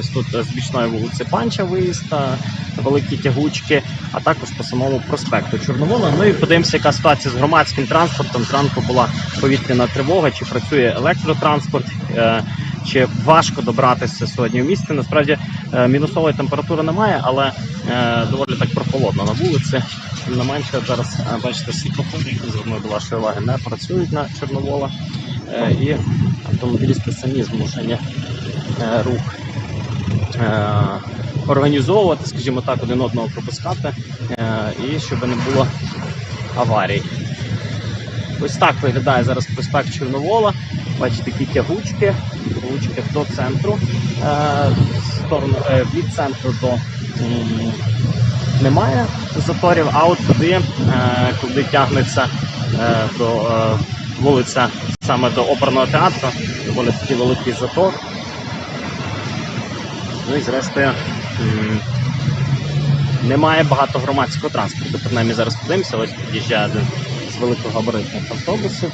Ось тут з бічної вулиці Панча виїзд, е, великі тягучки, а також по самому проспекту Чорновола. Ну і подивимося, яка ситуація з громадським транспортом. Зранку була повітряна тривога, чи працює електротранспорт, е, чи важко добратися сьогодні в місті. Насправді е, мінусової температури немає, але доволі так прохолодно на вулиці. Тим не менше, зараз бачите, світлофори, які звернув до вашої уваги, не працюють на Чорновола. І автомобілісти самі змушені рух організовувати, скажімо так, один одного пропускати, е, і щоб не було аварій. Ось так виглядає зараз проспект Чорновола. Бачите, такі тягучки, тягучки до центру, е, е, від центру до немає заторів, а от туди, е, куди тягнеться е, до е, вулиця саме до оперного театру, доволі такий великий затор. Ну і зрештою немає багато громадського транспорту. Принаймні зараз подивимося, ось під'їжджає один з великогабаритних автобусів.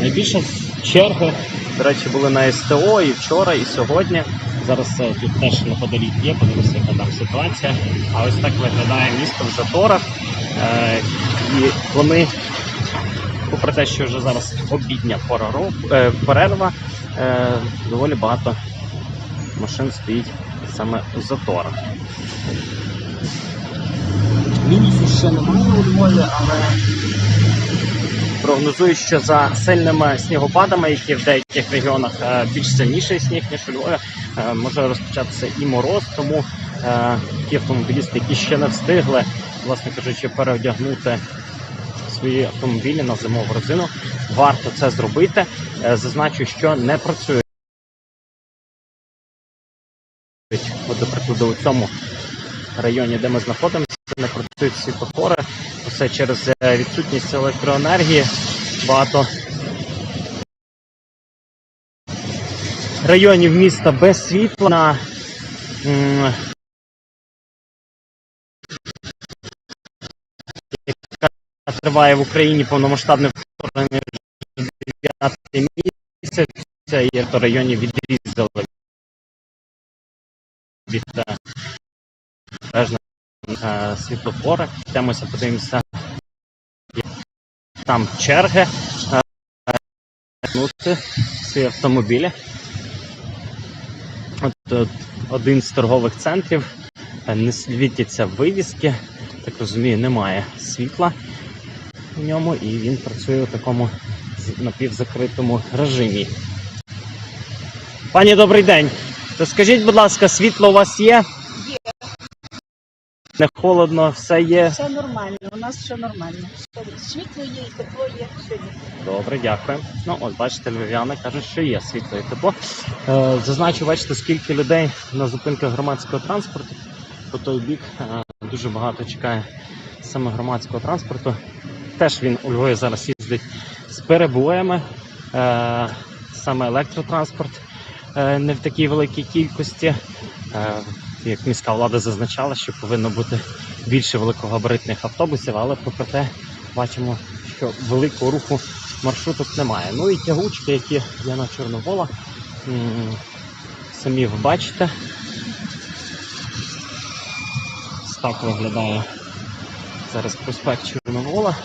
Найбільше черги, до речі, були на СТО і вчора, і сьогодні. Зараз е, тут теж неподалік є, подивимося, яка там ситуація. А ось так виглядає місто в заторах. Е, і вони, попри те, що вже зараз обідня пора року, е, перерва, доволі багато машин стоїть саме у заторах. Мінусу ще немає у Львові, але прогнозують, що за сильними снігопадами, які в деяких регіонах е, більш сильніший сніг, ніж у Львові, е, може розпочатися і мороз, тому е, ті автомобілісти, які ще не встигли, власне кажучи, переодягнути свої автомобілі на зимову резину, варто це зробити. Зазначу, що не працюють. От, до прикладу, у цьому районі, де ми знаходимося, не працюють світлофори. Все через е, відсутність електроенергії. Багато районів міста без світла. На, яка триває в Україні повномасштабне вторгнення вже 9 місяць. І в районі відрізали від е, світлофори. Йдемося, подивимося. Там черги. Е, ці автомобілі. От, от один з торгових центрів. е, Не світяться вивіски. Так розумію, немає світла в ньому і він працює у такому напівзакритому режимі. Пані, добрий день. То скажіть, будь ласка, світло у вас є? Є. Не холодно, все є. Все нормально, у нас все нормально. Світло є, і тепло є, все є. Добре, дякую. Ну, от бачите, львів'яни кажуть, що є світло і тепло. Е, зазначу, бачите, скільки людей на зупинках громадського транспорту по той бік. Е, дуже багато чекає саме громадського транспорту. Теж він у Львові зараз їздить з перебоями. Е, саме електротранспорт не в такій великій кількості. Е, як міська влада зазначала, що повинно бути більше великогабаритних автобусів, але попри те бачимо, що великого руху маршруток немає. Ну і тягучки, які є на Чорновола, самі ви бачите. Так виглядає зараз проспект Чорновола.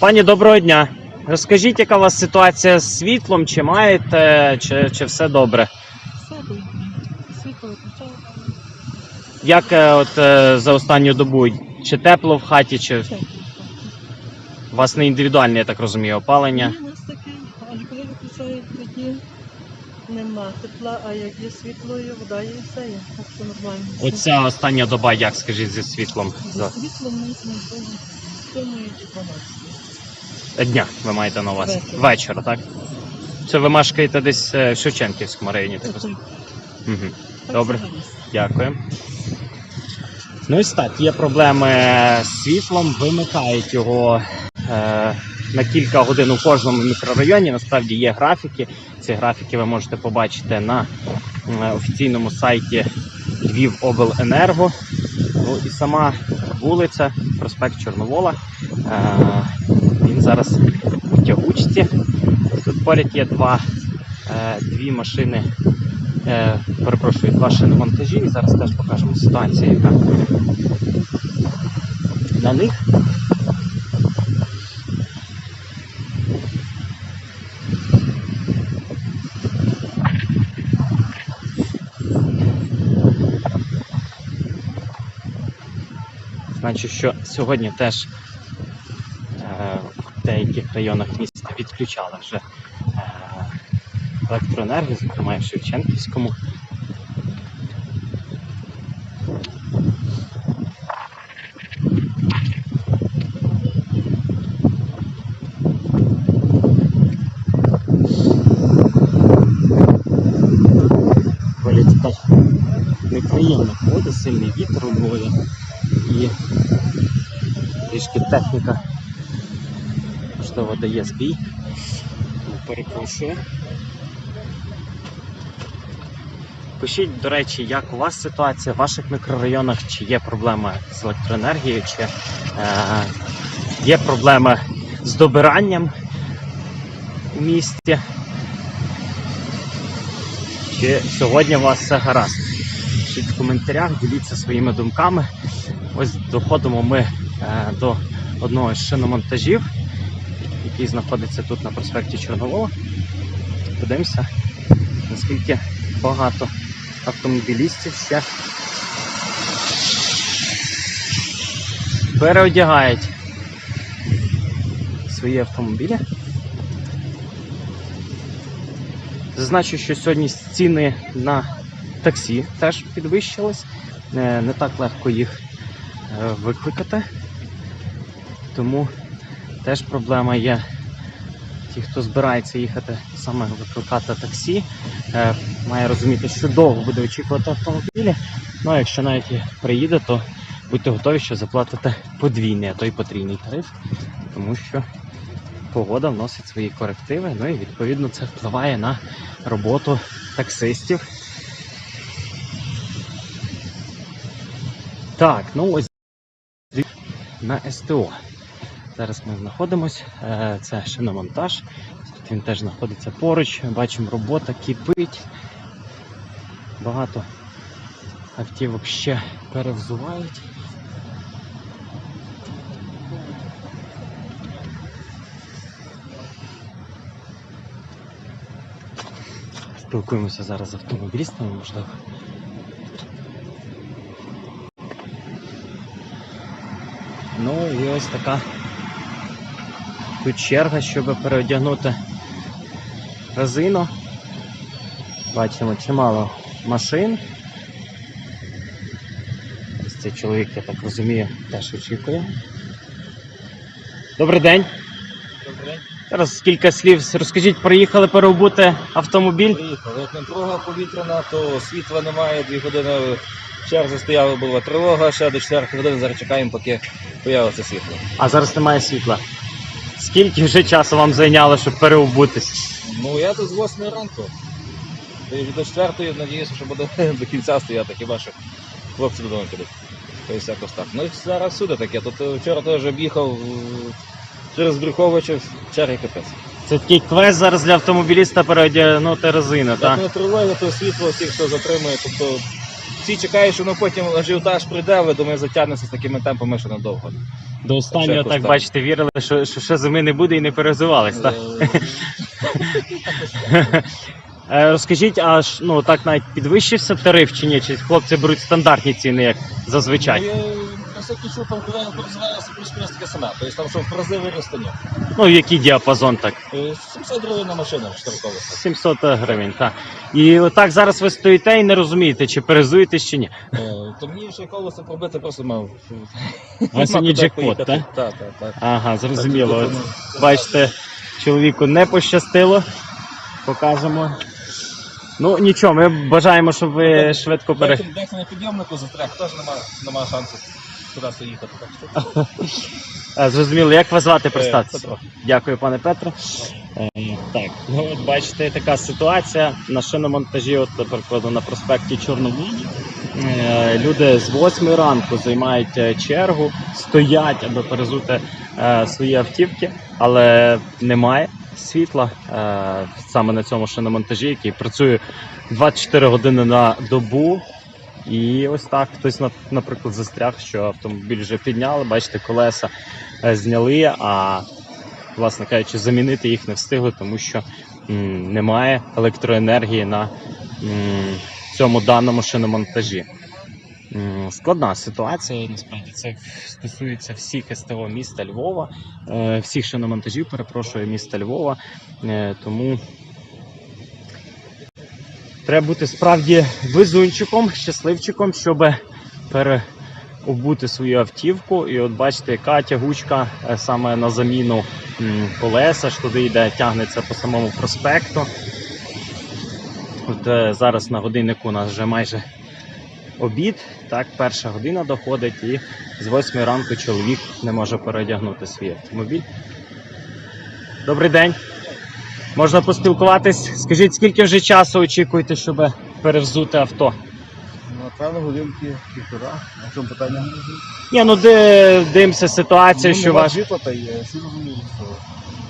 Пані, доброго дня. Розкажіть, яка у вас ситуація з світлом? Чи маєте, чи, чи все добре? Все добре. Світло виключає. Як е, от е, за останню добу? Чи тепло в хаті, чи Все. у вас не індивідуальне, я так розумію, опалення? Ні, у нас таке, але коли виключають тоді нема тепла, а як є світло, і вода є все є. Так що нормально. Оця остання доба, як скажіть, зі світлом? Зі світлом ми знайшли сьомої чи 12. Дня ви маєте на увазі? Вечора. Вечора, так? Це ви мешкаєте десь е, в Шевченківському районі, так розумію? Угу. Добре. Дякую. Ну ось так, є проблеми з світлом, вимикають його е, на кілька годин у кожному мікрорайоні. Насправді є графіки. Ці графіки ви можете побачити на е, офіційному сайті Львівобленерго. Ну і сама вулиця, проспект Чорновола. Е, він зараз у тягучці. Тут поряд є два е, дві машини, е, перепрошую, два шиномонтажі. І зараз теж покажемо ситуацію, яка на них. Значить, що сьогодні теж в деяких районах міста відключали вже е, електроенергію, зокрема і в Шевченківському. Неприємно ходить, сильний вітер у і трішки техніка можливо дає збій. Тому Перепрошую. Пишіть, до речі, як у вас ситуація в ваших мікрорайонах, чи є проблема з електроенергією, чи е, є проблема з добиранням у місті. Чи сьогодні у вас все гаразд? Пишіть в коментарях, діліться своїми думками. Ось доходимо ми е, до одного з шиномонтажів, який знаходиться тут на проспекті Чорнового. Подивимося, наскільки багато автомобілістів ще переодягають свої автомобілі. Зазначу, що сьогодні ціни на таксі теж підвищились. Е, Не так легко їх е, викликати. Тому теж проблема є. Ті, хто збирається їхати саме викликати таксі, е, має розуміти, що довго буде очікувати автомобілі. Ну а якщо навіть приїде, то будьте готові, що заплатите подвійний, а то й потрійний тариф, тому що погода вносить свої корективи, ну і відповідно це впливає на роботу таксистів. Так, ну ось на СТО. Зараз ми знаходимось. Е, Це шиномонтаж. Тут він теж знаходиться поруч. Бачимо, робота кипить. Багато автівок ще перевзувають. Спілкуємося зараз з автомобілістами, можливо. Ну і ось така тут черга, щоб переодягнути резину. Бачимо чимало машин. Ось цей чоловік, я так розумію, теж очікує. Добрий день. Добре, Зараз кілька слів. Розкажіть, приїхали переобути автомобіль. приїхали. Як напруга повітряна, то світла немає, дві години в черзі стояла була тривога, ще до 4 години зараз чекаємо, поки появиться світло. А зараз немає світла. Скільки вже часу вам зайняло, щоб переобутись? Ну я тут з 8 ранку. До 4 надіюся, що буде до кінця стояти, хіба що хлопці додому підуть. Тобто якось так. Ну і зараз всюди таке. Тут е, вчора теж об'їхав е, через Брюховича, черги капець. Це такий квест зараз для автомобіліста переодягнути резину, Так так? не триває, то світло всіх, хто затримує. Тобто всі чекають, що ну потім ажіотаж прийде, але думаю, затягнеться з такими темпами ще надовго. До останнього, так бачите, вірили, що, що ще зими не буде і не перезувались, так? Е, Розкажіть, а ну так навіть підвищився тариф чи ні? Чи хлопці беруть стандартні ціни, як зазвичай? Ну, наскільки чув, там коли розвивалося плюс-мінус таке саме. Тобто там що в рази виросте, ні. Ну, який діапазон так? Е, 700 гривень на машину штрафковиста. 700 гривень, так. І отак зараз ви стоїте і не розумієте, чи перезуєтесь чи ні. То мені ще колесо пробити просто мав. А сьогодні джекпот, так? Так, так, так. Ага, зрозуміло. От, бачите, чоловіку не пощастило. Покажемо. Ну нічого, ми бажаємо, щоб ви швидко пере. Дехто на підйомнику застряг, теж немає нема шансу кудись їхати. Так що Зрозуміло, як вас звати Е? Петро. Дякую, пане Петро. Е, так, ну от бачите, така ситуація на шиномонтажі, от, прикладу, на проспекті Чорноводі. Е, люди з 8 ранку займають е, чергу, стоять, аби перезути е, свої автівки, але немає світла е, саме на цьому шиномонтажі, який працює 24 години на добу. І ось так хтось, на- наприклад, застряг, що автомобіль вже підняли, бачите, колеса е, зняли, а власне кажучи, замінити їх не встигли, тому що м, немає електроенергії на м, цьому даному шиномонтажі. Складна ситуація, насправді це стосується всіх СТО міста Львова, е, всіх шиномонтажів, перепрошую, міста Львова. Е, Тому треба бути справді везунчиком, щасливчиком, щоб переобути свою автівку. І от бачите, яка тягучка е, саме на заміну колеса ж туди йде, тягнеться по самому проспекту. От е, зараз на годиннику у нас вже майже обід, так, перша година доходить, і з 8 ранку чоловік не може переодягнути свій автомобіль. Добрий день. Можна поспілкуватись? Скажіть, скільки вже часу очікуєте, щоб перевзути авто? Напевно, годинки півтора. На чому питання? Ні, ну де дивимося ситуацію, що ваш світло та є. Всі розуміють, що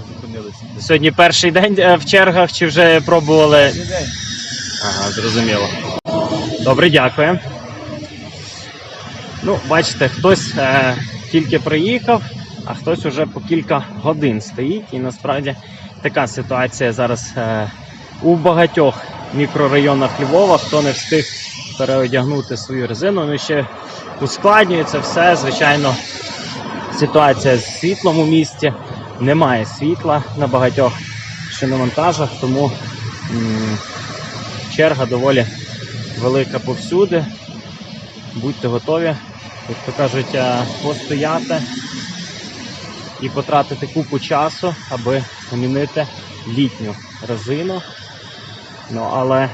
зупинилися. сьогодні перший день е, в чергах, чи вже пробували? Добрий день. Ага, зрозуміло. Добре, дякую. Ну, бачите, хтось е, тільки приїхав, а хтось уже по кілька годин стоїть. І насправді така ситуація зараз е, у багатьох мікрорайонах Львова, хто не встиг переодягнути свою резину. Ну і ще ускладнюється все. Звичайно, ситуація з світлом у місті. Немає світла на багатьох шиномонтажах, тому. черга доволі велика повсюди. Будьте готові, як то кажуть, е, постояти і потратити купу часу, аби замінити літню резину. Ну, але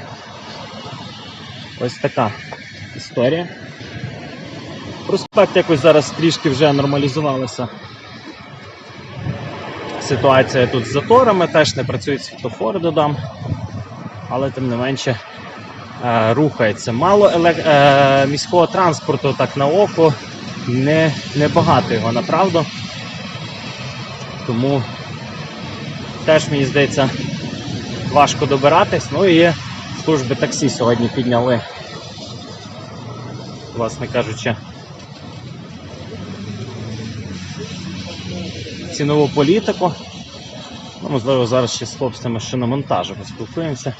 ось така історія. Проспект якось зараз трішки вже нормалізувалася. Ситуація тут з заторами, теж не працюють світлофори, додам але тим не менше е, рухається. Мало елек... е, міського транспорту так на око, не, не багато його направду. Тому теж мені здається важко добиратись. Ну і служби таксі сьогодні підняли, власне кажучи, цінову політику. Ну, можливо, зараз ще з хлопцями шиномонтажу поспілкуємося.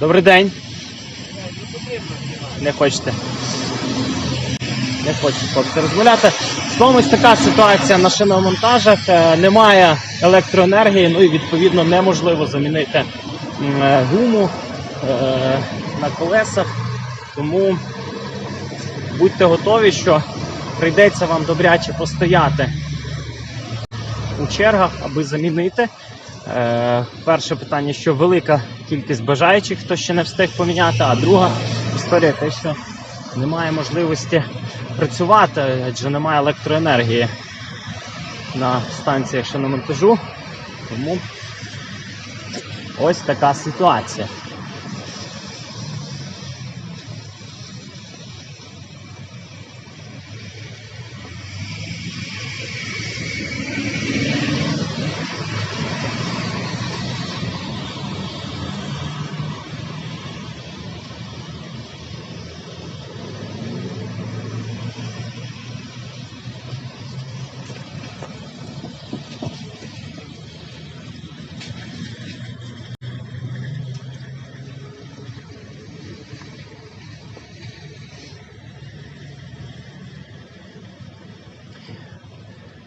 Добрий день. Не хочете. Не хочуть хлопці розмовляти. Знову ось така ситуація на шиномонтажах. Е, Немає електроенергії, ну і відповідно неможливо замінити е, гуму е, на колесах. Тому будьте готові, що прийдеться вам добряче постояти у чергах, аби замінити. Перше питання, що велика кількість бажаючих, хто ще не встиг поміняти, а друга історія те, що немає можливості працювати, адже немає електроенергії на станціях що на монтажу. Тому ось така ситуація.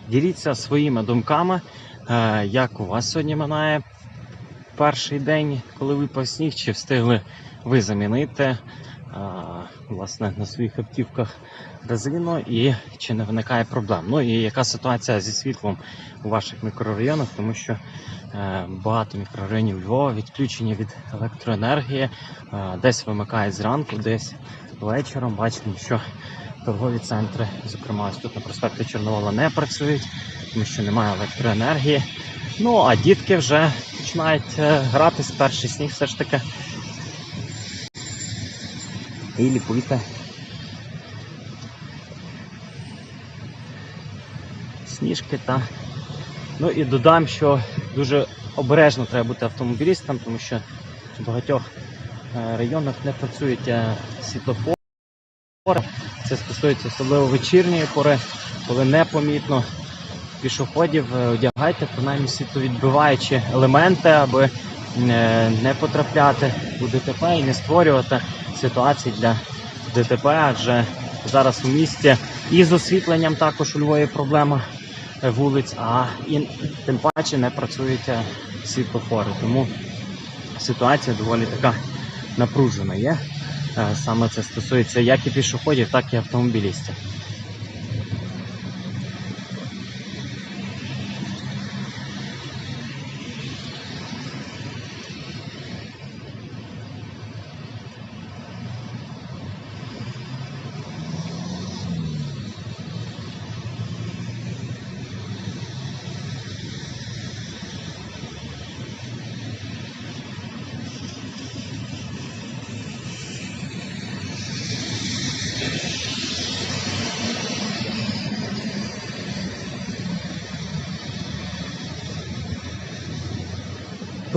Діліться своїми думками, е, як у вас сьогодні минає перший день, коли випав сніг, чи встигли ви замінити е, власне на своїх автівках резину? І чи не виникає проблем. Ну і яка ситуація зі світлом у ваших мікрорайонах, тому що е, багато мікрорайонів Львова відключені від електроенергії, десь вимикають зранку, десь вечором. Бачимо, що торгові центри, зокрема ось тут на проспекті Чорновола, не працюють, тому що немає електроенергії. Ну а дітки вже починають е, гратись перший сніг все ж таки. І лікуйте. Сніжки та Ну і додам, що дуже обережно треба бути автомобілістам, тому що в багатьох е, районах не працюють е, світлофори. Це стосується особливо вечірньої пори, коли непомітно пішоходів е, одягайте принаймні світловідбиваючі елементи, аби е, не потрапляти у ДТП і не створювати ситуацій для ДТП, адже зараз у місті і з освітленням також у Львові проблема е, вулиць, а і тим паче не працюють світлофори. Тому ситуація доволі така напружена є. Е, Саме це стосується як і пішоходів, так і автомобілістів.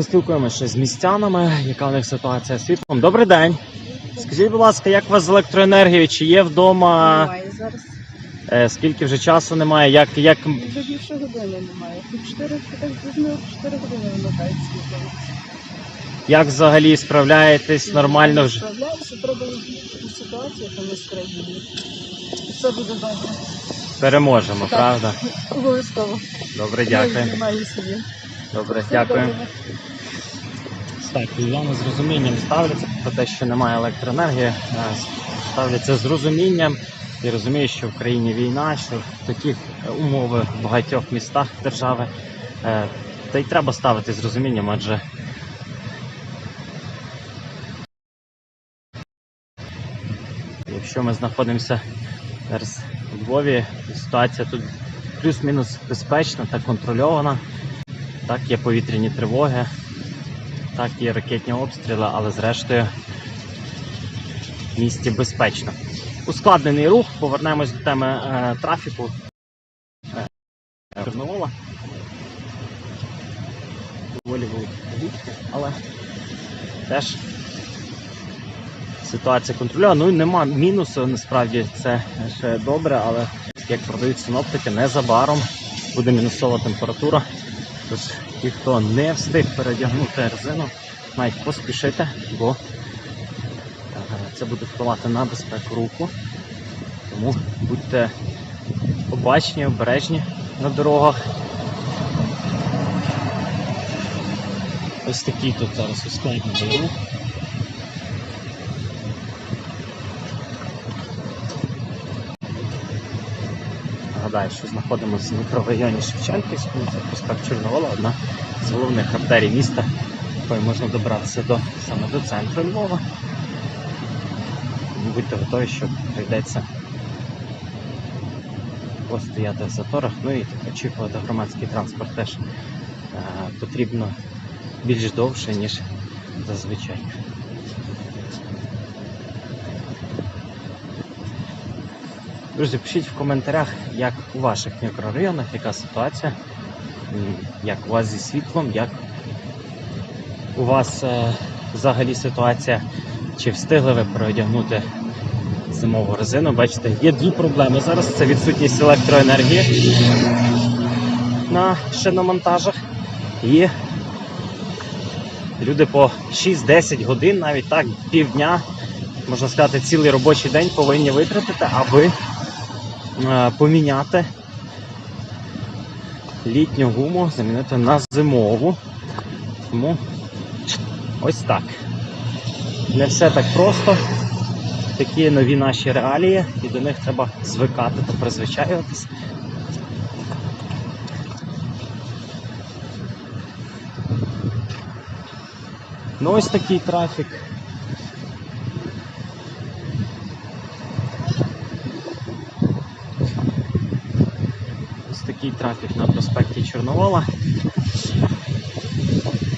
Поспілкуємося ще з містянами, яка у них ситуація з світлом. Добрий день. Скажіть, будь ласка, як у вас з електроенергією? Чи є вдома? Немає зараз. Е, Скільки вже часу немає? Як, як Вже більше години немає. 4, так зрозуміло, 4 години вимикають світло. Як взагалі справляєтесь нормально вже? Справляємося, треба ситуацію, яка в нас в країні. І Все буде добре. Переможемо, правда? Обов'язково. Добре, дякую. Немає собі. Добре, дякую. Так, львів'яни з розумінням ставляться про те, що немає електроенергії, е, ставляться з розумінням і розуміють, що в країні війна, що такі е, умови в багатьох містах держави. е, Та й треба ставити з розумінням, адже якщо ми знаходимося зараз у Львові, ситуація тут плюс-мінус безпечна та контрольована. Так, є повітряні тривоги, так, є ракетні обстріли, але зрештою в місті безпечно. Ускладнений рух, повернемось до теми е, трафіку. Чорновола. Доволі великі але теж ситуація контрольована. Ну і нема мінусу, насправді це ще добре, але як продають синоптики, незабаром буде мінусова температура. Тож ті, хто не встиг передягнути резину, мають поспішити, бо е, це буде впливати на безпеку руху. Тому будьте обачні, обережні на дорогах. Ось такий тут зараз ускладнений рух. Нагадаю, що знаходимося в мікрорайоні Шевченківському, це проспект Чорновола, одна з головних артерій міста, якою можна добратися до, саме до центру Львова. Будьте готові, що прийдеться постояти в заторах, ну і очікувати громадський транспорт теж е, потрібно більш довше, ніж зазвичай. Друзі, пишіть в коментарях, як у ваших мікрорайонах, яка ситуація, як у вас зі світлом, як у вас е, взагалі ситуація, чи встигли ви переодягнути зимову резину. Бачите, є дві проблеми зараз. Це відсутність електроенергії на шиномонтажах. І люди по 6-10 годин, навіть так, півдня, можна сказати, цілий робочий день повинні витратити, аби е, поміняти літню гуму, замінити на зимову. Тому ось так. Не все так просто. Такі нові наші реалії, і до них треба звикати та призвичаюватися. Ну ось такий трафік. Ось трафік на проспекті Чорновола.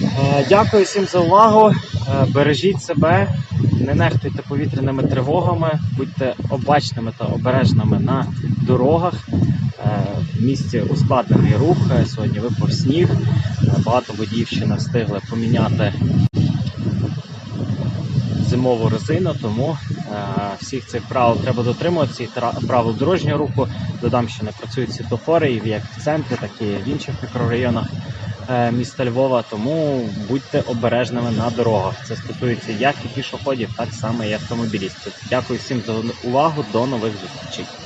Е, Дякую всім за увагу. Е, Бережіть себе, не нехтуйте повітряними тривогами, будьте обачними та обережними на дорогах. Е, В місті ускладнений рух. Сьогодні випав сніг. Багато водіїв ще не встигли поміняти зимову резину, тому всіх цих правил треба дотримуватися, і правил дорожнього руху. Додам, що не працюють світлофори і як в центрі, так і в інших мікрорайонах е, міста Львова. Тому будьте обережними на дорогах. Це стосується як і пішоходів, так само і автомобілістів. Дякую всім за увагу. До нових зустрічей.